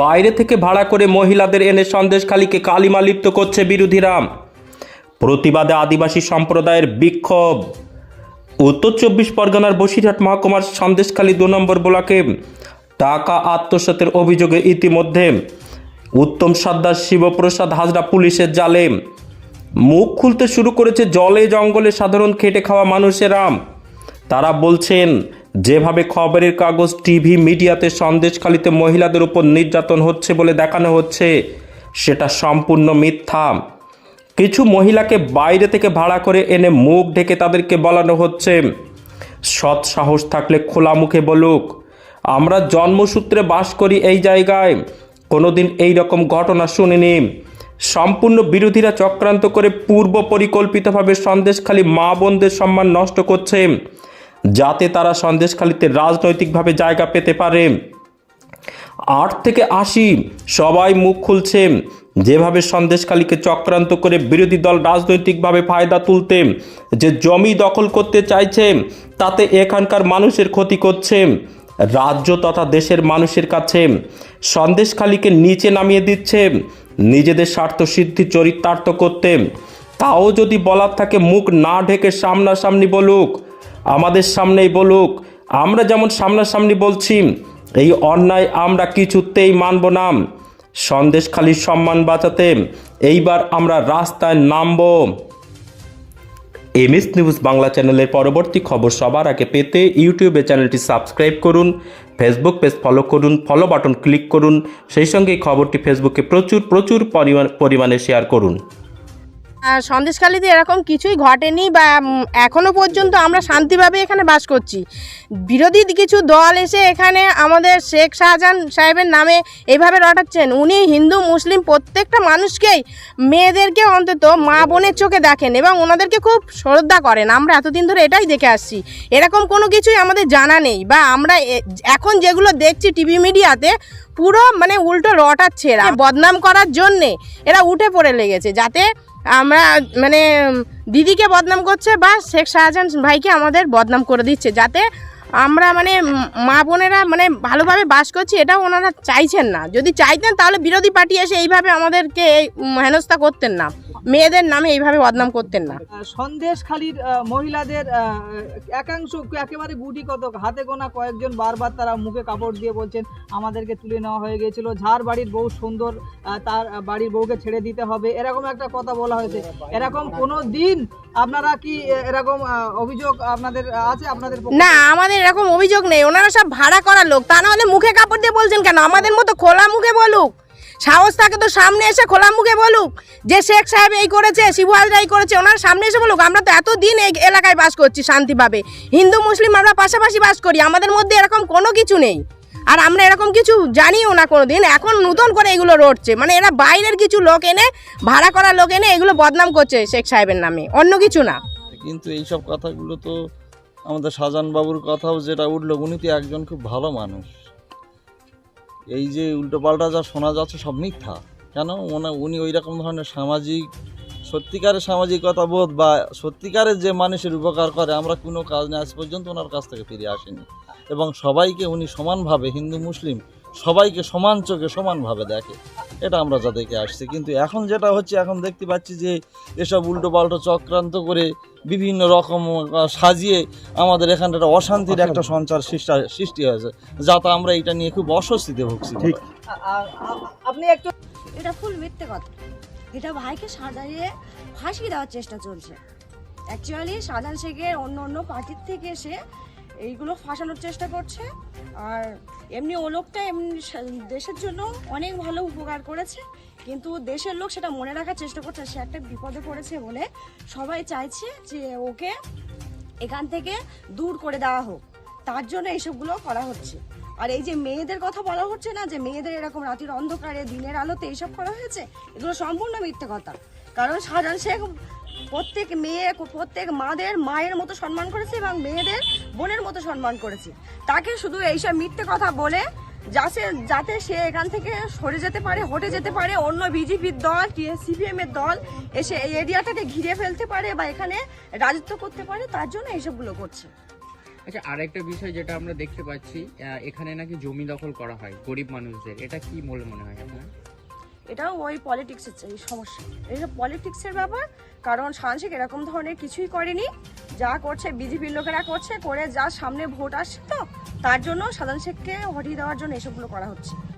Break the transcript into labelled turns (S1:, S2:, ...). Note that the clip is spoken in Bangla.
S1: বাইরে থেকে ভাড়া করে মহিলাদের এনে সন্দেশখালীকে কালিমা লিপ্ত করছে বিরোধীরা। প্রতিবাদে আদিবাসী সম্প্রদায়ের বিক্ষোভ। উত্তর চব্বিশ পরগনার বসিরহাট মহকুমার সন্দেশখালী দু নম্বর ব্লকে টাকা আত্মসাতের অভিযোগে ইতিমধ্যে উত্তম সর্দার শিবপ্রসাদ হাজরা পুলিশের জালে। মুখ খুলতে শুরু করেছে জলে জঙ্গলে সাধারণ খেটে খাওয়া মানুষেরা। তারা বলছেন যেভাবে খবরের কাগজ, টিভি, মিডিয়াতে সন্দেশখালিতে মহিলাদের উপর নির্যাতন হচ্ছে বলে দেখানো হচ্ছে, সেটা সম্পূর্ণ মিথ্যা। কিছু মহিলাকে বাইরে থেকে ভাড়া করে এনে মুখ ঢেকে তাদেরকে বলানো হচ্ছে, সৎ সাহস থাকলে খোলা মুখে বলুক, আমরা জন্মসূত্রে বাস করি এই জায়গায়, কোনোদিন এই রকম ঘটনা শুনিনি। সম্পূর্ণ বিরোধীরা চক্রান্ত করে পূর্ব পরিকল্পিতভাবে সন্দেশখালী মা বোনদের সম্মান নষ্ট করছে। যাতে তারা সন্দেশখালীতে রাজনৈতিকভাবে জায়গা পেতে পারে। আট থেকে আশি, সবাই মুখ খুলছে। যেভাবে সন্দেশখালীকে চক্রান্ত করে বিরোধী দল রাজনৈতিকভাবে ফায়দা তুলতে, যে জমি দখল করতে চাইছে, তাতে এখানকার মানুষের ক্ষতি করছে। রাজ্য তথা দেশের মানুষের কাছে সন্দেশখালীকে নিচে নামিয়ে দিচ্ছে, নিজেদের স্বার্থ সিদ্ধি চরিতার্থ করতে। তাও যদি বলার থাকে, মুখ না ঢেকে সামনাসামনি বলুক আমাদের সামনেই বলুক, আমরা যেমন সামনাসামনি বলছি, এই অন্যায় আমরা কিছুতেই মানব না। সন্দেশখালির সম্মান বাঁচাতে, এইবার আমরা রাস্তায় নামব। এমএস নিউজ বাংলা চ্যানেলের পরবর্তী খবর সবার আগে পেতে ইউটিউবে চ্যানেলটি সাবস্ক্রাইব করুন, ফেসবুক পেজ ফলো করুন, ফলো বাটন ক্লিক করুন, সেই সঙ্গে খবরটি ফেসবুকে প্রচুর প্রচুর পরিমাণে শেয়ার করুন।
S2: আর সন্দেশখালিতে এরকম কিছুই ঘটেনি বা উম, এখনও পর্যন্ত আমরা শান্তিভাবে এখানে বাস করছি। বিরোধী কিছু দল এসে এখানে আমাদের শেখ শাহজাহান সাহেবের নামে এইভাবে রটাচ্ছেন। উনি হিন্দু মুসলিম প্রত্যেকটা মানুষকেই মেয়েদেরকে অন্তত মা বোনের চোখে দেখেন এবং ওনাদেরকে খুব শ্রদ্ধা করেন। আমরা এতদিন ধরে এটাই দেখে আসছি। এরকম কোনো কিছুই আমাদের জানা নেই বা আমরা এখন যেগুলো দেখছি টিভি মিডিয়াতে পুরো মানে উল্টো রটাচ্ছে এরা। বদনাম করার জন্যে এরা উঠে পড়ে লেগেছে যাতে আমরা মানে দিদিকে বদনাম করছে বা শেখ শাহজাহান ভাইকে আমাদের বদনাম করে দিচ্ছে যাতে আমরা মানে মা বোনেরা মানে ভালোভাবে বাস করছি এটাও ওনারা চাইছেন না। যদি চাইতেন তাহলে বিরোধী পার্টি এসে এইভাবে আমাদেরকে হেনস্থা করতেন না। মেয়েদের নামে এইভাবে বদনাম করতেন না।
S3: সন্দেশ খালির মহিলাদের একাংশ একেবারে গুটি কত হাতে গোনা কয়েকজন বারবার তারা মুখে কাপড় দিয়ে বলছেন আমাদেরকে তুলে নেওয়া হয়ে গিয়েছিল যার বাড়ির বউ সুন্দর তার বাড়ির বউকে ছেড়ে দিতে হবে। এরকম একটা কথা বলা হয়েছে। এরকম কোনো দিন আপনারা কি এরকম অভিযোগ আপনাদের আছে আপনাদের
S2: না আমাদের এরকম অভিযোগ নেই। ওনারা সব ভাড়া করা লোক। তা নাহলে মুখে কাপড় দিয়ে বলছেন কেন? আমাদের মতো খোলা মুখে বলুক। সাহস থাকে তো সামনে এসে খোলা মুখে বলুক। যে শেখ সাহেব এই করেছে, শিবু এই করেছে, ওনার সামনে এসে বলুক। আমরা তো এতদিন এই এলাকায় বাস করছি শান্তিভাবে। হিন্দু, মুসলিম আমরা পাশাপাশি বাস করি। আমাদের মধ্যে এরকম কোনো কিছু নেই। আর আমরা এরকম কিছু জানিও না কোনো দিন এখন নতুন করে এগুলো রটছে। মানে এরা বাইরের কিছু লোক এনে, ভাড়া করা লোক এনে এগুলো বদনাম করছে শেখ সাহেবের নামে। অন্য কিছু না।
S4: কিন্তু এইসব কথাগুলো তো আমাদের শাহজাহান বাবুর কথাও যেটা উঠল, উনি তো একজন খুব ভালো মানুষ। এই যে উল্টোপাল্টা যা শোনা যাচ্ছে সব মিথ্যা। কেন? ওনা উনি ওই রকম ধরনের সামাজিক, সত্যিকারের সামাজিকতা বোধ বা সত্যিকারের যে মানুষের উপকার করে, আমরা কোনো কাজ নিয়ে আজ পর্যন্ত ওনার কাছ থেকে ফিরে আসিনি। এবং সবাইকে উনি সমানভাবে হিন্দু, মুসলিম সবাইকে সমান চোখে সমানভাবে দেখে। এটা আমরা যাদেরকে দেখে আসছি। কিন্তু এখন যেটা হচ্ছে এখন দেখতে পাচ্ছি যে এসব উল্টো পাল্টো চক্রান্ত করে বিভিন্ন রকম সাজিয়ে আমাদের এখানটা একটা অশান্তির একটা সঞ্চার সৃষ্টি হয়েছে যাতে আমরা এটা নিয়ে খুব অস্বস্তিতে ভুগছি
S3: আ- আপনি একটু
S5: এটা ফুল মিথ্যে কথা। এটা ভাইকে সাজাইয়ে ফাঁসিয়ে দেওয়ার চেষ্টা চলছে। অ্যাকচুয়ালি সাজান শেখের অন্য অন্য পার্টির থেকে এসে এইগুলো ফাঁসানোর চেষ্টা করছে। আর এমনি ও লোকটা এমনি দেশের জন্য অনেক ভালো উপকার করেছে। কিন্তু দেশের লোক সেটা মনে রাখার চেষ্টা করছে, সে একটা বিপদে পড়েছে বলে সবাই চাইছে যে ওকে এখান থেকে দূর করে দেওয়া হোক। তার জন্য এইসবগুলো করা হচ্ছে। আর এই যে মেয়েদের কথা বলা হচ্ছে না, যে মেয়েদের এরকম রাতের অন্ধকারে, দিনের আলোতে এইসব করা হয়েছে, এগুলো সম্পূর্ণ মিথ্যে কথা। কারণ শাহজাহান শেখ প্রত্যেক মেয়ে, প্রত্যেক মাদের মায়ের মতো সম্মান করেছে এবং মেয়েদের বোনের মতো সম্মান করেছে। তাকে শুধু এইসব মিথ্যে কথা বলে যাতে যাতে সে এখান থেকে সরে যেতে পারে, হটে যেতে পারে, অন্য বিজেপির দল সিপিএম এর দল এসে এই এরিয়াটাকে ঘিরে ফেলতে পারে বা এখানে রাজত্ব করতে পারে, তার জন্য এইসবগুলো করছে।
S6: আচ্ছা আরেকটা বিষয় যেটা আমরা দেখতে পাচ্ছি এখানে নাকি জমি দখল করা হয় গরিব মানুষদের। এটা কি বলে মনে হয় আপনার?
S5: এটাও ওই পলিটিক্সের এই সমস্যা। এটা পলিটিক্সের ব্যাপার, কারণ সাংসিক এরকম ধরনের কিছুই করেনি। যা করছে বিজেপির লোকেরা করছে, করে যা সামনে ভোট আসছে তো, তার জন্য সাধারণ শেখকে হটিয়ে দেওয়ার জন্য এসবগুলো করা হচ্ছে।